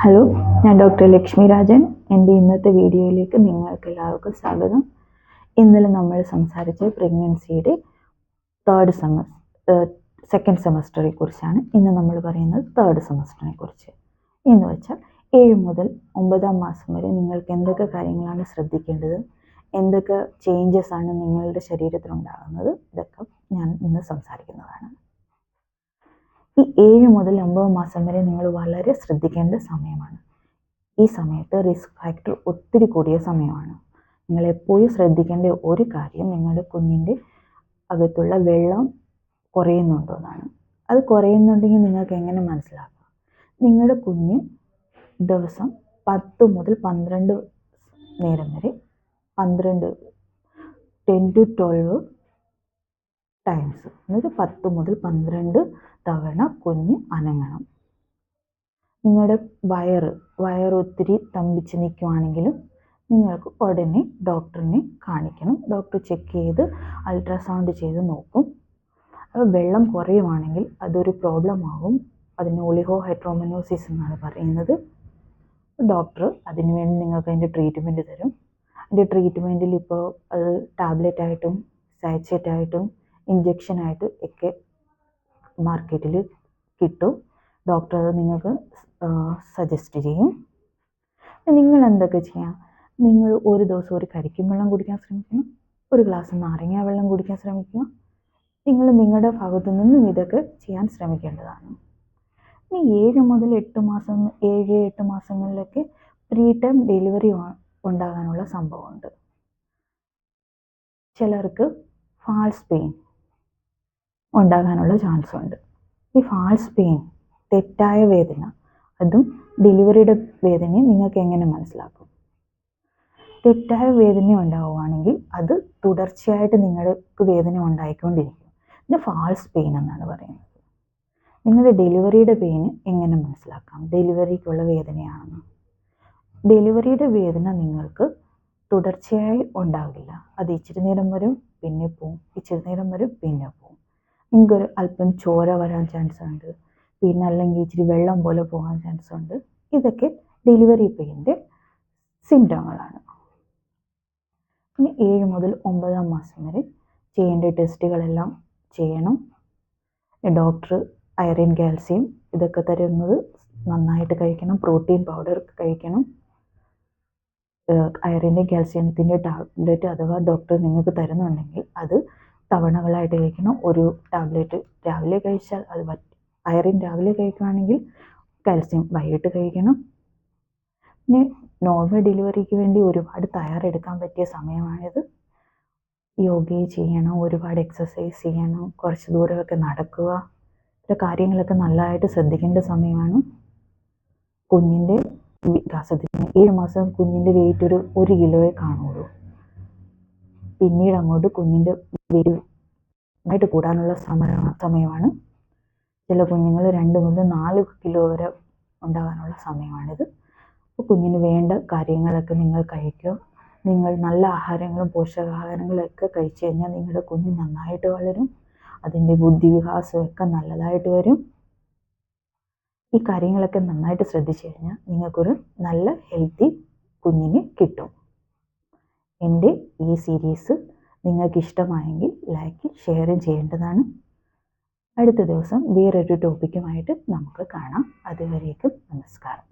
Hello ഞാൻ doctor Lakshmi Rajan. എന്റെ ഇന്നത്തെ വീഡിയോയിലേക്ക് നിങ്ങൾക്ക് എല്ലാവർക്കും സ്വാഗതം. ഇന്നലെ നമ്മൾ സംസാരിച്ച പ്രഗ്നൻസിയുടെ തേർഡ് സെമസ്റ്റർ സെക്കൻഡ് സെമസ്റ്ററെ കുറിച്ചാണ് ഇന്ന് നമ്മൾ പറയുന്നത് തേർഡ് സെമസ്റ്ററിനെ കുറിച്ച്. എന്ന് വെച്ചാൽ ഏഴ് മുതൽ ഒമ്പതാം മാസം വരെ നിങ്ങൾക്ക് എന്തൊക്കെ കാര്യങ്ങളാണ് ശ്രദ്ധിക്കേണ്ടത്? എന്തൊക്കെ ചേഞ്ചസ് ആണ് നിങ്ങളുടെ ശരീരത്തിൽ ഉണ്ടാകുന്നത് ഇതൊക്കെ ഞാൻ ഇന്ന് സംസാരിക്കുന്നതാണ്. ഈ ഏഴ് മുതൽ ഒമ്പത് മാസം വരെ നിങ്ങൾ വളരെ ശ്രദ്ധിക്കേണ്ട സമയമാണ്. ഈ സമയത്ത് റിസ്ക് ഫാക്ടർ ഒത്തിരി കൂടിയ സമയമാണ്. നിങ്ങൾ എപ്പോഴും ശ്രദ്ധിക്കേണ്ട ഒരു കാര്യം നിങ്ങളുടെ കുഞ്ഞിന്റെ അകത്തുള്ള വെള്ളം കുറയുന്നുണ്ടോ എന്നാണ്. അത് കുറയുന്നുണ്ടെങ്കിൽ നിങ്ങൾക്ക് എങ്ങനെ മനസ്സിലാക്കാം? നിങ്ങളുടെ കുഞ്ഞ് ദിവസം പത്ത് മുതൽ പന്ത്രണ്ട് നേരം വരെ പന്ത്രണ്ട് ടെൻ ടു ട്വൽവ് ടൈംസ് അതായത് പത്ത് മുതൽ പന്ത്രണ്ട് തവണ കുഞ്ഞ് അനങ്ങണം. നിങ്ങളുടെ വയറ് വയറ് ഒത്തിരി തമ്പിച്ച് നിൽക്കുവാണെങ്കിലും നിങ്ങൾക്ക് ഉടനെ ഡോക്ടറിനെ കാണിക്കണം. ഡോക്ടർ ചെക്ക് ചെയ്ത് അൾട്രാസൗണ്ട് ചെയ്ത് നോക്കും. അപ്പോൾ വെള്ളം കുറയുവാണെങ്കിൽ അതൊരു പ്രോബ്ലം ആകും അതിന് ഒളിഹോ ഹൈഡ്രോമനോസിസ് എന്നാണ് പറയുന്നത്. ഡോക്ടർ അതിനുവേണ്ടി നിങ്ങൾക്ക് അതിന്റെ ട്രീറ്റ്മെന്റ് തരും. അതിന്റെ ട്രീറ്റ്മെന്റിൽ ഇപ്പോൾ അത് ടാബ്ലറ്റ് ആയിട്ടും ആയിട്ടും ഇഞ്ചക്ഷനായിട്ട് ഒക്കെ മാർക്കറ്റിൽ കിട്ടും. ഡോക്ടർ അത് നിങ്ങൾക്ക് സജസ്റ്റ് ചെയ്യും. നിങ്ങൾ എന്തൊക്കെ ചെയ്യാം? നിങ്ങൾ ഒരു ദിവസം ഒരു കരിക്കും വെള്ളം കുടിക്കാൻ ശ്രമിക്കണം. ഒരു ഗ്ലാസ് നാരങ്ങ വെള്ളം കുടിക്കാൻ ശ്രമിക്കുക. നിങ്ങൾ നിങ്ങളുടെ ഭാഗത്തു നിന്നും ഇതൊക്കെ ചെയ്യാൻ ശ്രമിക്കേണ്ടതാണ്. ഇനി ഏഴ് മുതൽ എട്ട് മാസം ഏഴ് എട്ട് മാസങ്ങളിലൊക്കെ പ്രീ ടൈം ഡെലിവറി ഉണ്ടാകാനുള്ള സംഭവമുണ്ട്. ചിലർക്ക് ഫാൾസ് പെയിൻ ഉണ്ടാകാനുള്ള ചാൻസ് ഉണ്ട്. ഈ ഫാൾസ് പെയിൻ തെറ്റായ വേദന അതും ഡെലിവറിയുടെ വേദനയും നിങ്ങൾക്ക് എങ്ങനെ മനസ്സിലാക്കും? തെറ്റായ വേദന ഉണ്ടാവുകയാണെങ്കിൽ അത് തുടർച്ചയായിട്ട് നിങ്ങൾക്ക് വേദന ഉണ്ടായിക്കൊണ്ടിരിക്കും. ഇത് ഫാൾസ് പെയിൻ എന്നാണ് പറയുന്നത്. നിങ്ങളുടെ ഡെലിവറിയുടെ പെയിൻ എങ്ങനെ മനസ്സിലാക്കാം? ഡെലിവറിക്കുള്ള വേദനയാണെന്ന്. ഡെലിവറിയുടെ വേദന നിങ്ങൾക്ക് തുടർച്ചയായി ഉണ്ടാകില്ല. അത് ഇച്ചിരി നേരം വരും പിന്നെ പോവും. ഇച്ചിരി നേരം വരും പിന്നെ പോവും. നിങ്ങൾക്കൊരു അല്പം ചോര വരാൻ ചാൻസ് ഉണ്ട്. പിന്നെ അല്ലെങ്കിൽ ഇച്ചിരി വെള്ളം പോലെ പോകാൻ ചാൻസ് ഉണ്ട്. ഇതൊക്കെ ഡെലിവറി പെയിന്റെ സിംറ്റങ്ങളാണ് പിന്നെ ഏഴ് മുതൽ ഒമ്പതാം മാസം വരെ ചെയ്യേണ്ട ടെസ്റ്റുകളെല്ലാം ചെയ്യണം. ഡോക്ടർ അയറിൻ കാൽസ്യം ഇതൊക്കെ തരുന്നത് നന്നായിട്ട് കഴിക്കണം. പ്രോട്ടീൻ പൗഡർ കഴിക്കണം. അയറിന്റെ കാൽസ്യത്തിന്റെ ടാബ്ലറ്റ് അഥവാ ഡോക്ടർ നിങ്ങൾക്ക് തരുന്നുണ്ടെങ്കിൽ അത് തവണകളായിട്ട് കഴിക്കണം ഒരു ടാബ്ലറ്റ് രാവിലെ കഴിച്ചാൽ അത് അയറിൻ രാവിലെ കഴിക്കുകയാണെങ്കിൽ കാൽസ്യം വൈകിട്ട് കഴിക്കണം പിന്നെ നോർമൽ ഡെലിവറിക്ക് വേണ്ടി ഒരുപാട് തയ്യാറെടുക്കാൻ പറ്റിയ സമയമാണിത് യോഗ ചെയ്യണം ഒരുപാട് എക്സസൈസ് ചെയ്യണം കുറച്ച് ദൂരമൊക്കെ നടക്കുക ഇത്ര കാര്യങ്ങളൊക്കെ നല്ലതായിട്ട് ശ്രദ്ധിക്കേണ്ട സമയമാണ് കുഞ്ഞിന്റെ വികാസത്തിന് ഏഴ് മാസം കുഞ്ഞിന്റെ വെയിറ്റ് ഒരു ഒരു കിലോയെ കാണുള്ളൂ പിന്നീട് അങ്ങോട്ട് കുഞ്ഞിന്റെ വേരുമായിട്ട് കൂടാനുള്ള സമയമാണ് സമയമാണ്. ചില കുഞ്ഞുങ്ങൾ രണ്ട് മുതൽ നാല് കിലോ വരെ ഉണ്ടാകാനുള്ള സമയമാണിത്. അപ്പോൾ കുഞ്ഞിന് വേണ്ട കാര്യങ്ങളൊക്കെ നിങ്ങൾ കഴിക്കുക. നിങ്ങൾ നല്ല ആഹാരങ്ങളും പോഷകാഹാരങ്ങളൊക്കെ കഴിച്ചു കഴിഞ്ഞാൽ നിങ്ങളുടെ കുഞ്ഞ് നന്നായിട്ട് വളരും. അതിന്റെ ബുദ്ധിവികാസമൊക്കെ നല്ലതായിട്ട് വരും. ഈ കാര്യങ്ങളൊക്കെ നന്നായിട്ട് ശ്രദ്ധിച്ചു കഴിഞ്ഞാൽ നിങ്ങൾക്കൊരു നല്ല ഹെൽത്തി കുഞ്ഞിന് കിട്ടും. എന്റെ ഈ സീരീസ് നിങ്ങൾക്ക് ഇഷ്ടമായെങ്കിൽ ലൈക്ക് ഷെയറും ചെയ്യേണ്ടതാണ്. അടുത്ത ദിവസം വേറൊരു ടോപ്പിക്കുമായിട്ട് നമുക്ക് കാണാം. അതുവരേക്കും നമസ്കാരം.